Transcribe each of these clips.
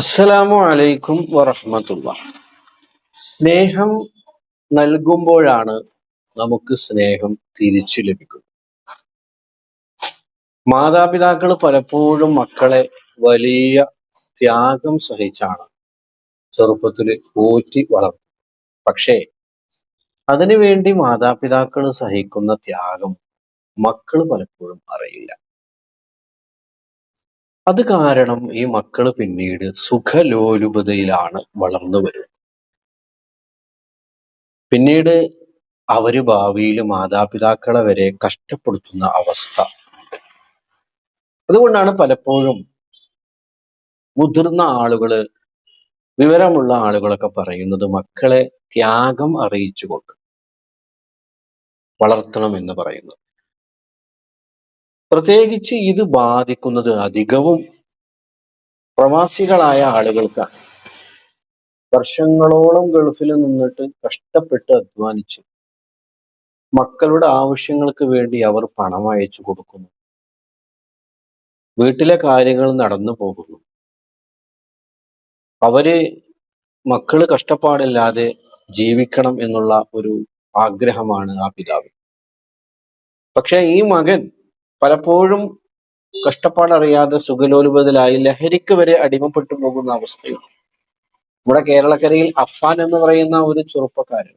അസ്സലാമു അലൈക്കും വറഹ്മത്തുള്ള. സ്നേഹം നൽകുമ്പോഴാണ് നമുക്ക് സ്നേഹം തിരിച്ചു ലഭിക്കുന്നത്. മാതാപിതാക്കൾ പലപ്പോഴും മക്കളെ വലിയ ത്യാഗം സഹിച്ചാണ് ചെറുപ്പത്തിൽ പോറ്റി വളർത്തുന്നത്. പക്ഷേ അതിനുവേണ്ടി മാതാപിതാക്കൾ സഹിക്കുന്ന ത്യാഗം മക്കൾ പലപ്പോഴും അറിയില്ല. അത് കാരണം ഈ മക്കൾ പിന്നീട് സുഖലോലുപതയിലാണ് വളർന്നു വരുന്നത്. പിന്നീട് അവർ ഭാവിയിൽ മാതാപിതാക്കളെ വരെ കഷ്ടപ്പെടുത്തുന്ന അവസ്ഥ. അതുകൊണ്ടാണ് പലപ്പോഴും മുതിർന്ന ആളുകൾ വിവരമുള്ള ആളുകളൊക്കെ പറയുന്നത് മക്കളെ ത്യാഗം അറിയിച്ചുകൊണ്ട് വളർത്തണം എന്ന് പറയുന്നത്. പ്രത്യേകിച്ച് ഇത് ബാധിക്കുന്നത് അധികവും പ്രവാസികളായ ആളുകൾക്കാണ്. വർഷങ്ങളോളം ഗൾഫിൽ നിന്നിട്ട് കഷ്ടപ്പെട്ട് അധ്വാനിച്ച് മക്കളുടെ ആവശ്യങ്ങൾക്ക് വേണ്ടി അവർ പണം അയച്ചു കൊടുക്കുന്നു. വീട്ടിലെ കാര്യങ്ങൾ നടന്നു പോകുന്നു. അവർ മക്കൾ കഷ്ടപ്പാടില്ലാതെ ജീവിക്കണം എന്നുള്ള ഒരു ആഗ്രഹമാണ് ആ പിതാവ്. പക്ഷെ ഈ മകൻ പലപ്പോഴും കഷ്ടപ്പാടറിയാതെ സുഖലോലുപതിലായി ലഹരിക്ക് വരെ അടിമപ്പെട്ടു പോകുന്ന അവസ്ഥയുണ്ട് നമ്മുടെ കേരളക്കരയിൽ അഫാൻ എന്ന് പറയുന്ന ഒരു ചെറുപ്പക്കാരൻ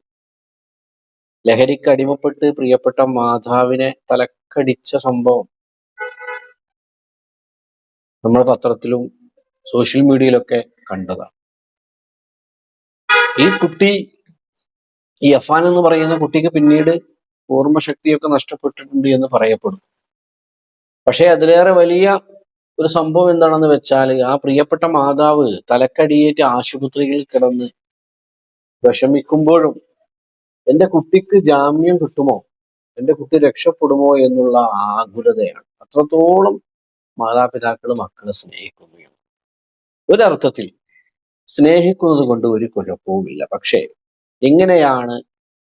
ലഹരിക്ക് അടിമപ്പെട്ട് പ്രിയപ്പെട്ട മാതാവിനെ തലക്കടിച്ച സംഭവം നമ്മുടെ പത്രത്തിലും സോഷ്യൽ മീഡിയയിലൊക്കെ കണ്ടതാണ്. ഈ കുട്ടി ഈ അഫാൻ എന്ന് പറയുന്ന കുട്ടിക്ക് പിന്നീട് ഓർമ്മശക്തിയൊക്കെ നഷ്ടപ്പെട്ടിട്ടുണ്ട് എന്ന് പറയപ്പെടുന്നു. പക്ഷെ അതിലേറെ വലിയ ഒരു സംഭവം എന്താണെന്ന് വെച്ചാൽ ആ പ്രിയപ്പെട്ട മാതാവ് തലക്കടിയേറ്റ് ആശുപത്രിയിൽ കിടന്ന് വിഷമിക്കുമ്പോഴും എന്റെ കുട്ടിക്ക് ജാമ്യം കിട്ടുമോ? എന്റെ കുട്ടി രക്ഷപ്പെടുമോ എന്നുള്ള ആകുലതയാണ്. അത്രത്തോളം മാതാപിതാക്കൾ മക്കളെ സ്നേഹിക്കുന്നു. ഒരർത്ഥത്തിൽ സ്നേഹിക്കുന്നത് കൊണ്ട് ഒരു കുഴപ്പവുമില്ല. പക്ഷേ എങ്ങനെയാണ്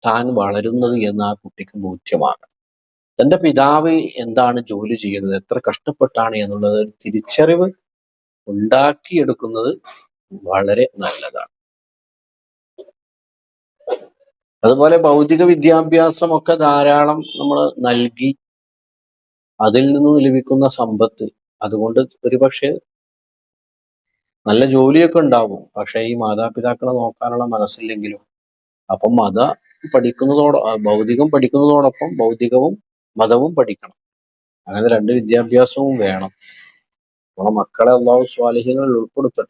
താൻ വളരുന്നത് എന്ന് ആ കുട്ടിക്ക് ബോധ്യമാകണം. തന്റെ പിതാവ് എന്താണ് ജോലി ചെയ്യുന്നത്? എത്ര കഷ്ടപ്പെട്ടാണ് എന്നുള്ളത് തിരിച്ചറിവ് ഉണ്ടാക്കിയെടുക്കുന്നത് വളരെ നല്ലതാണ്. അതുപോലെ ഭൗതിക വിദ്യാഭ്യാസമൊക്കെ ധാരാളം നമ്മൾ നൽകി അതിൽ നിന്ന് ലഭിക്കുന്ന സമ്പത്ത്. അതുകൊണ്ട് ഒരുപക്ഷെ നല്ല ജോലിയൊക്കെ ഉണ്ടാവും. പക്ഷെ ഈ മാതാപിതാക്കളെ നോക്കാനുള്ള മനസ്സില്ലെങ്കിലും അപ്പം മത പഠിക്കുന്നതോടൊ ഭൗതികം പഠിക്കുന്നതോടൊപ്പം ഭൗതികവും മതവും പഠിക്കണം. അങ്ങനെ രണ്ട് വിദ്യാഭ്യാസവും വേണം. നമ്മളെ മക്കളെ അള്ളാഹു സ്വാലിഹ്യങ്ങളിൽ ഉൾപ്പെടുത്തട്ടെ.